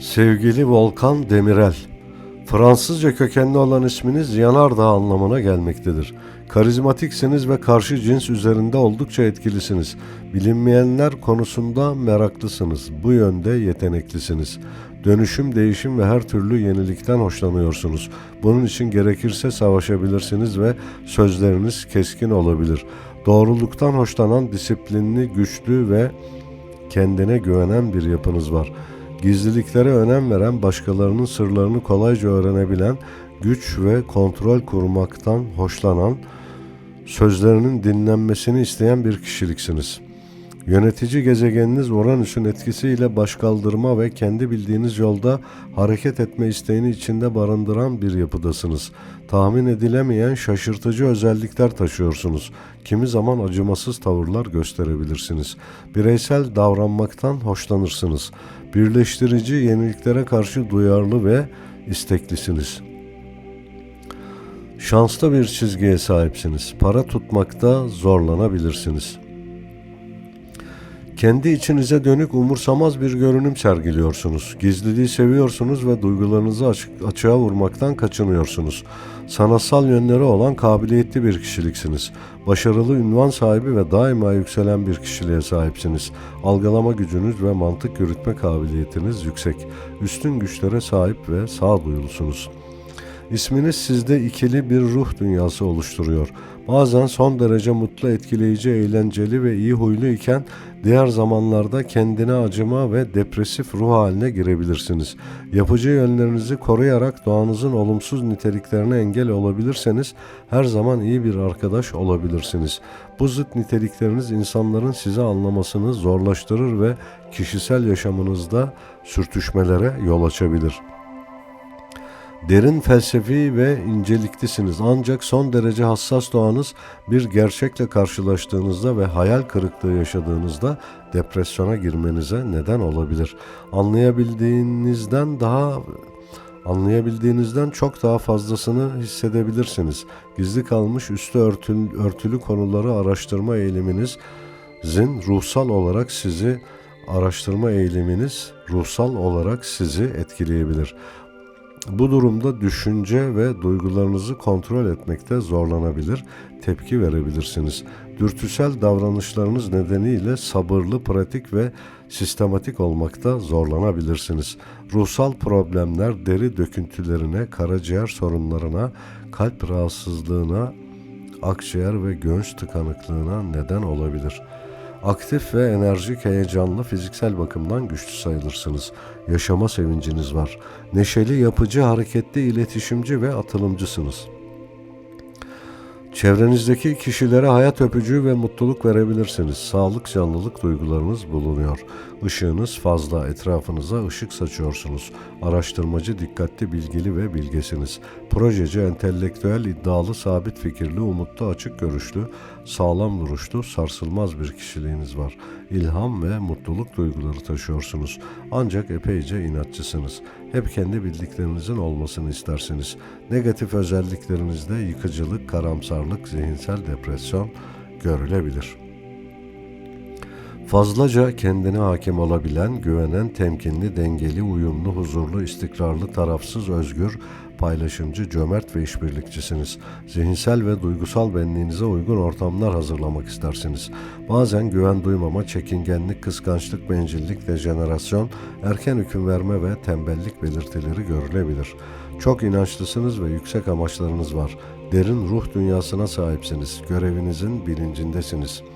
Sevgili Volkan Demirel, Fransızca kökenli olan isminiz yanardağ anlamına gelmektedir. Karizmatiksiniz ve karşı cins üzerinde oldukça etkilisiniz. Bilinmeyenler konusunda meraklısınız. Bu yönde yeteneklisiniz. Dönüşüm, değişim ve her türlü yenilikten hoşlanıyorsunuz. Bunun için gerekirse savaşabilirsiniz ve sözleriniz keskin olabilir. Doğruluktan hoşlanan disiplinli, güçlü ve kendine güvenen bir yapınız var. Gizliliklere önem veren, başkalarının sırlarını kolayca öğrenebilen, güç ve kontrol kurmaktan hoşlanan, sözlerinin dinlenmesini isteyen bir kişiliksiniz. Yönetici gezegeniniz Uranüs'ün etkisiyle başkaldırma ve kendi bildiğiniz yolda hareket etme isteğini içinde barındıran bir yapıdasınız. Tahmin edilemeyen şaşırtıcı özellikler taşıyorsunuz. Kimi zaman acımasız tavırlar gösterebilirsiniz. Bireysel davranmaktan hoşlanırsınız. Birleştirici yeniliklere karşı duyarlı ve isteklisiniz. Şanslı bir çizgiye sahipsiniz. Para tutmakta zorlanabilirsiniz. Kendi içinize dönük umursamaz bir görünüm sergiliyorsunuz. Gizliliği seviyorsunuz ve duygularınızı açık, açığa vurmaktan kaçınıyorsunuz. Sanatsal yönleri olan kabiliyetli bir kişiliksiniz. Başarılı ünvan sahibi ve daima yükselen bir kişiliğe sahipsiniz. Algılama gücünüz ve mantık yürütme kabiliyetiniz yüksek. Üstün güçlere sahip ve sağduyulusunuz. İsminiz sizde ikili bir ruh dünyası oluşturuyor. Bazen son derece mutlu, etkileyici, eğlenceli ve iyi huylu iken diğer zamanlarda kendine acıma ve depresif ruh haline girebilirsiniz. Yapıcı yönlerinizi koruyarak doğanızın olumsuz niteliklerine engel olabilirseniz her zaman iyi bir arkadaş olabilirsiniz. Bu zıt nitelikleriniz insanların sizi anlamasını zorlaştırır ve kişisel yaşamınızda sürtüşmelere yol açabilir.'' Derin felsefi ve inceliklisiniz ancak son derece hassas doğanız bir gerçekle karşılaştığınızda ve hayal kırıklığı yaşadığınızda depresyona girmenize neden olabilir. Anlayabildiğinizden daha anlayabildiğinizden çok daha fazlasını hissedebilirsiniz. Gizli kalmış üstü örtülü, örtülü konuları araştırma eğiliminizin ruhsal olarak sizi araştırma eğiliminiz ruhsal olarak sizi etkileyebilir. Bu durumda düşünce ve duygularınızı kontrol etmekte zorlanabilir, tepki verebilirsiniz. Dürtüsel davranışlarınız nedeniyle sabırlı, pratik ve sistematik olmakta zorlanabilirsiniz. Ruhsal problemler deri döküntülerine, karaciğer sorunlarına, kalp rahatsızlığına, akciğer ve göğüs tıkanıklığına neden olabilir.'' Aktif ve enerjik, heyecanlı, fiziksel bakımdan güçlü sayılırsınız. Yaşama sevinciniz var. Neşeli, yapıcı, hareketli, iletişimci ve atılımcısınız. Çevrenizdeki kişilere hayat öpücüğü ve mutluluk verebilirsiniz. Sağlık, canlılık duygularınız bulunuyor. Işığınız fazla, etrafınıza ışık saçıyorsunuz. Araştırmacı, dikkatli, bilgili ve bilgesiniz. Projeci, entelektüel, iddialı, sabit fikirli, umutlu, açık görüşlü, sağlam duruşlu, sarsılmaz bir kişiliğiniz var. İlham ve mutluluk duyguları taşıyorsunuz. Ancak epeyce inatçısınız. Hep kendi bildiklerinizin olmasını istersiniz. Negatif özelliklerinizde yıkıcılık, karamsarlık, zihinsel depresyon görülebilir.'' Fazlaca kendine hakim olabilen, güvenen, temkinli, dengeli, uyumlu, huzurlu, istikrarlı, tarafsız, özgür, paylaşımcı, cömert ve işbirlikçisiniz. Zihinsel ve duygusal benliğinize uygun ortamlar hazırlamak istersiniz. Bazen güven duymama, çekingenlik, kıskançlık, bencillik, dejenerasyon, erken hüküm verme ve tembellik belirtileri görülebilir. Çok inançlısınız ve yüksek amaçlarınız var. Derin ruh dünyasına sahipsiniz. Görevinizin bilincindesiniz.''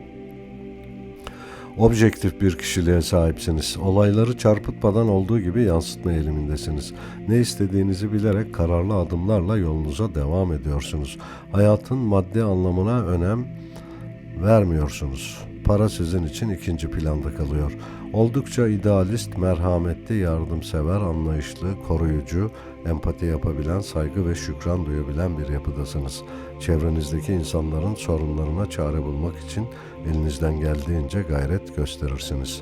Objektif bir kişiliğe sahipsiniz. Olayları çarpıtmadan olduğu gibi yansıtma eğilimindesiniz. Ne istediğinizi bilerek kararlı adımlarla yolunuza devam ediyorsunuz. Hayatın maddi anlamına önem vermiyorsunuz. Para sizin için ikinci planda kalıyor. Oldukça idealist, merhametli, yardımsever, anlayışlı, koruyucu, empati yapabilen, saygı ve şükran duyabilen bir yapıdasınız. Çevrenizdeki insanların sorunlarına çare bulmak için elinizden geldiğince gayret gösterirsiniz.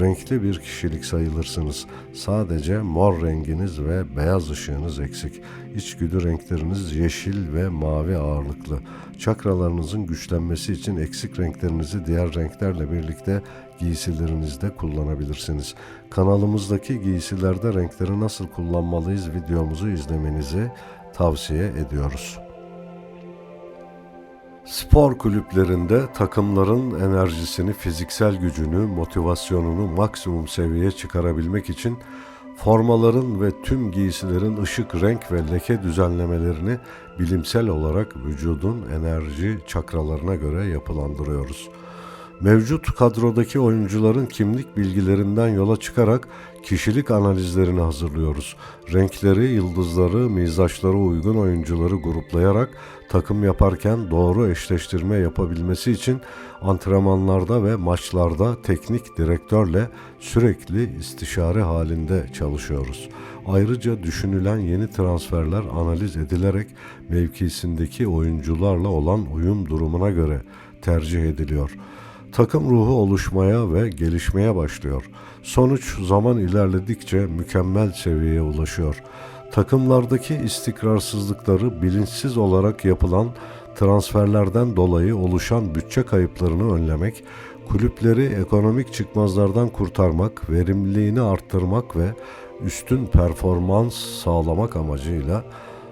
Renkli bir kişilik sayılırsınız. Sadece mor renginiz ve beyaz ışığınız eksik. İçgüdü renkleriniz yeşil ve mavi ağırlıklı. Çakralarınızın güçlenmesi için eksik renklerinizi diğer renklerle birlikte giysilerinizde kullanabilirsiniz. Kanalımızdaki giysilerde renkleri nasıl kullanmalıyız videomuzu izlemenizi tavsiye ediyoruz. Spor kulüplerinde takımların enerjisini, fiziksel gücünü, motivasyonunu maksimum seviyeye çıkarabilmek için formaların ve tüm giysilerin ışık, renk ve leke düzenlemelerini bilimsel olarak vücudun enerji çakralarına göre yapılandırıyoruz. Mevcut kadrodaki oyuncuların kimlik bilgilerinden yola çıkarak kişilik analizlerini hazırlıyoruz. Renkleri, yıldızları, mizaçlara uygun oyuncuları gruplayarak takım yaparken doğru eşleştirme yapabilmesi için antrenmanlarda ve maçlarda teknik direktörle sürekli istişare halinde çalışıyoruz. Ayrıca düşünülen yeni transferler analiz edilerek mevkisindeki oyuncularla olan uyum durumuna göre tercih ediliyor. Takım ruhu oluşmaya ve gelişmeye başlıyor. Sonuç zaman ilerledikçe mükemmel seviyeye ulaşıyor. Takımlardaki istikrarsızlıkları bilinçsiz olarak yapılan transferlerden dolayı oluşan bütçe kayıplarını önlemek, kulüpleri ekonomik çıkmazlardan kurtarmak, verimliliğini arttırmak ve üstün performans sağlamak amacıyla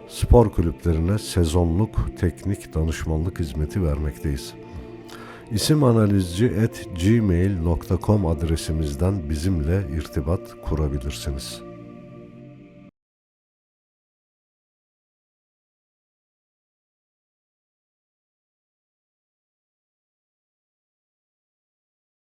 spor kulüplerine sezonluk teknik danışmanlık hizmeti vermekteyiz. İsim analizci at gmail.com adresimizden bizimle irtibat kurabilirsiniz.